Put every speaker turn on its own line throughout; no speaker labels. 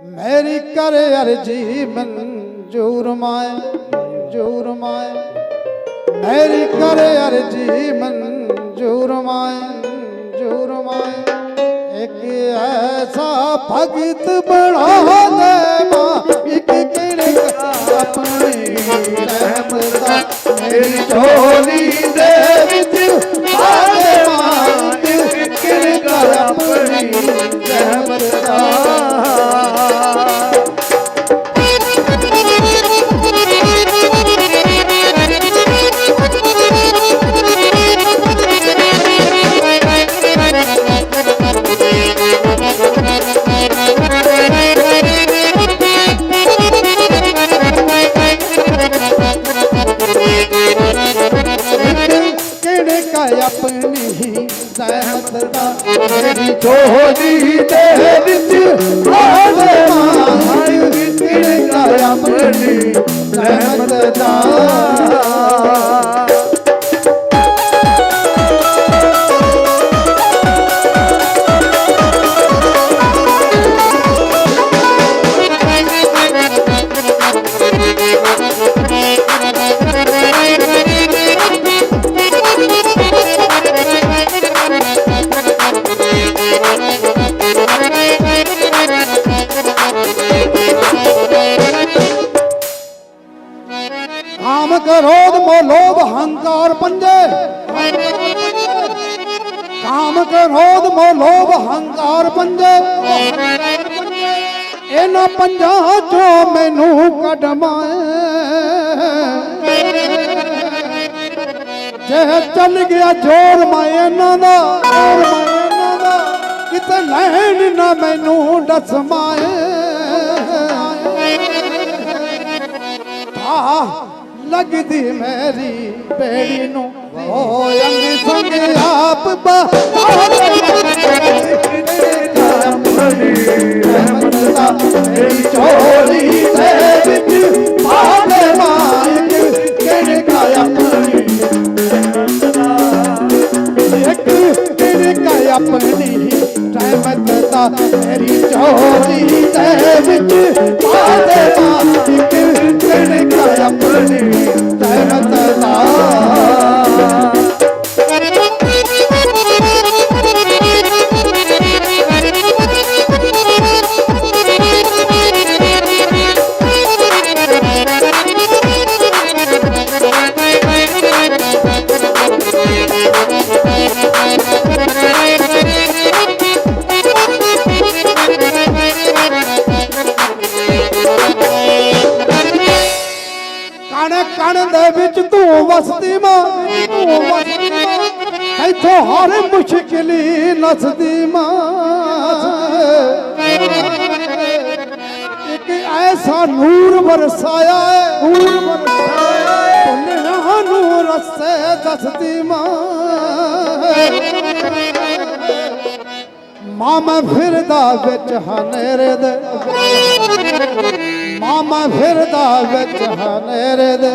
ਮੇਰੀ ਕਰ ਅਰਜੀ ਮਨਜੂਰ ਮਾਏ ਮਨਜੂਰ ਮਾਏ ਮੇਰੀ ਕਰ ਅਰਜੀ ਮਨਜੂਰ ਮਾਏ ਮਨਜੂਰ ਮਾਏ ਇੱਕ ਐਸਾ ਭਗਤ ਬਣਾ ਦੇ ਮਾਂ ਇੱਕ ਕਿਹੜੇ ਆਪਣੀ ਰਹਿਮਤ ਮੇਰੀ ਝੋਲੀ ਦੇ ਵਿੱਚ ਆਪਣੀ ਰਹਿਮਤ ਮੇਰੀ ਝੋਲੀ ਦੇ ਵਿੱਚ ਆਵੇ ਮਾਂ ਕਿਹੜੇ ਕਾ ਆਪਣੀ ਰਹਿਮਤ ਦਾ ਕ੍ਰੋਧ ਮੋਹ ਲੋਭ ਹੰਕਾਰ ਪੰਜੇ। ਕਾਮ ਕ੍ਰੋਧ ਮੋਹ ਲੋਭ ਹੰਕਾਰ ਇਹਨਾਂ ਪੰਜਾਂ ਚੋਂ ਮੈਨੂੰ ਕੱਢ ਜੇ ਚੱਲ ਗਿਆ ਜੋਰ ਮੈਂ ਇਹਨਾਂ ਦਾ, ਜੋਰ ਮੈਂ ਇਹਨਾਂ ਦਾ, ਕਿਤੇ ਲੈਣ ਨਾ ਮੈਨੂੰ ਡਸ ਮਾਏ। ਆ ਲੱਗਦੀ ਮੇਰੀ ਬੇੜੀ ਨੂੰ। ਹੋ ਅੰਗ ਸੰਗ ਆਪ ਬਾ ਰਹਿਮਤ ਦਾ ਮੇਰੀ ਝੋਲੀ ਦੇ ਵਿੱਚ ਵਸਦੀ ਮਾਂ ਤੂੰ ਵਸਦੀ ਮਾਂ, ਇੱਥੋਂ ਹਰ ਮੁਸ਼ਕਿਲੀ ਨਸਦੀ ਮਾਂ। ਇੱਕ ਐਸਾ ਨੂਰ ਵਰਸਾਇਆ ਹੈ ਨੂਰ ਵਰਸਾਇਆ ਪੁੰਨਿਆਂ ਨੂੰ ਰਸਤੇ ਦੱਸਦੀ ਮਾਂ। ਮਾਮਾ ਫਿਰਦਾ ਵਿੱਚ ਹਨੇਰੇ ਦੇ ਮਾਮਾ ਫਿਰਦਾ ਵਿੱਚ ਹਨੇਰੇ ਦੇ।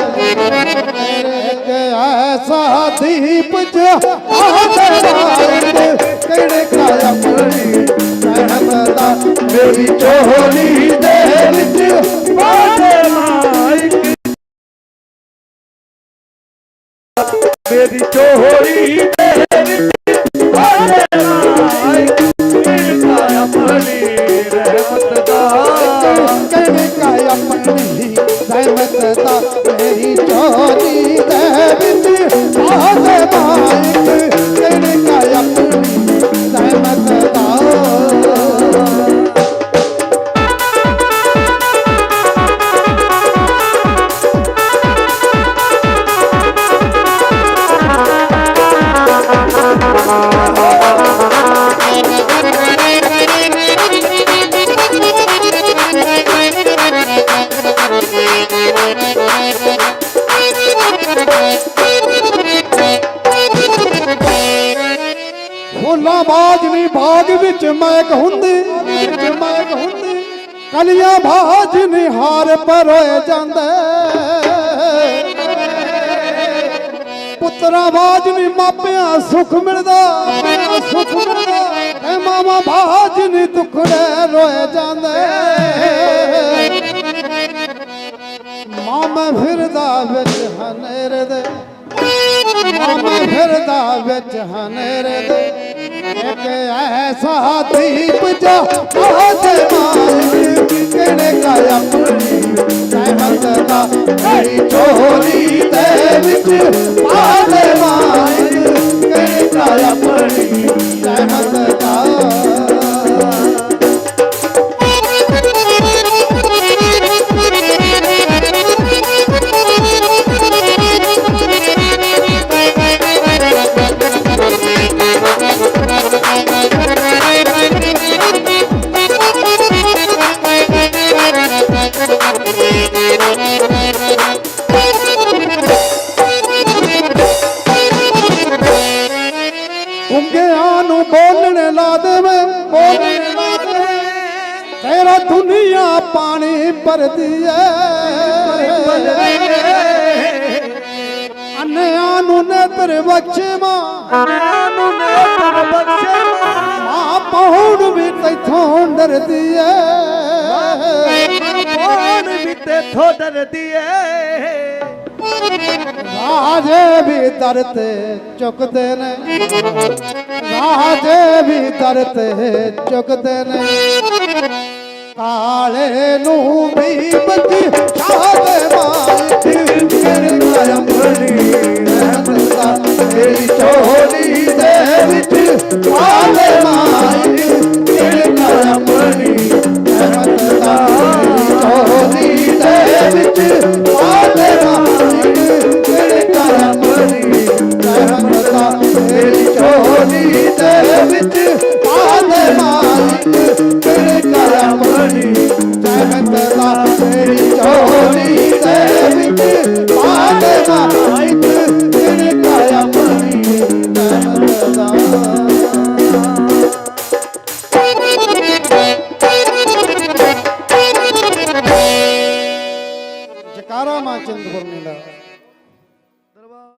ਇੱਕ ਐਸਾ ਦੀਪ ਜਹਾਦੇ ਰਾਤ ਫੁੱਲਾਂ ਬਾਜ ਨਹੀਂ ਬਾਗ ਵਿੱਚ ਮਹਿਕ ਹੁੰਦੀ ਵਿੱਚ ਮਹਿਕ ਹੁੰਦੀ। ਕਲੀਆਂ ਬਾਜ ਨਹੀਂ ਹਾਰ ਪਰੋਏ ਜਾਂਦੇ। ਪੁੱਤਰਾ ਬਾਜ ਨਹੀਂ ਮਾਪਿਆਂ ਸੁਖ ਮਿਲਦਾ ਸੁਖ ਮਿਲਦਾ। ਐ ਮਾਮਾ ਬਾਜ ਨਹੀਂ ਦੁਖੜੇ ਰੋਏ ਜਾਂਦੇ। ਆਮ ਫਿਰਦਾ ਵਿੱਚ ਹਨੇਰੇ ਦੇ। ਆਮ ਫਿਰਦਾ ਵਿੱਚ ਹਨੇਰੇ ਦੇ। ਇੱਕ ਐਸਾ ਦੀਪ ਜੋ ਆਸਮਾਨ ਕਿਹੜੇ ਕਾਇਆ ਪੁਰੀ ਸਹਿਮਤ ਦਾ। ਤੇਰੀ ਚੋਰੀ ਤੇ ਵਿੱਚ ਆਸਮਾਨ ਕਿਹੜੇ ਕਾਇਆ ਪਾਣੀ ਭਰਦੀ ਏ ਅੰਨਿਆਂ ਨੂੰ ਨੇਤਰ ਬਖਸ਼ਵਾ।
ਨੂੰ ਨੇਤਰ ਬਖਸ਼ੇ
ਮਾਂ ਪਹੁੜ ਵੀ ਤੈਥੋਂ ਡਰਦੀ ਏ
ਕੌਣ ਵੀ ਤੇਥੋਂ ਡਰਦੀ ਏ
ਰਾਜੇ ਵੀ ਦਰ ਤੇ ਝੁਕਦੇ ਨੇ। ਰਾਜੇ ਵੀ ਦਰ ਤੇ ਝੁਕਦੇ ਨੇ। ਕਾਲੇ ਨੂੰ ਵੀ ਬੱਜੀ ਛਾਵੇ ਮਾਈ ਤੇਰੇ ਕਾਇਮ ਬਣੀ ਰਹਿਮਤ ਤੇਰੀ ਝੋਲੀ ਦੇ ਵਿੱਚ ਕਾਲੇ ਮਾਈ ਤੇਰੇ ਕਾਇਮ ਬਣੀ ਰਹਿਮਤ ਦਾ ਦੇ ਵਿੱਚ ਕਾਲੇ ਮਾਈ ਤੇਰੇ ਕਾਇਮ ਬਣੀ ਰਹਿਮਤ ਤੇਰੀ ਝੋਲੀ ਦੇ ਵਿੱਚ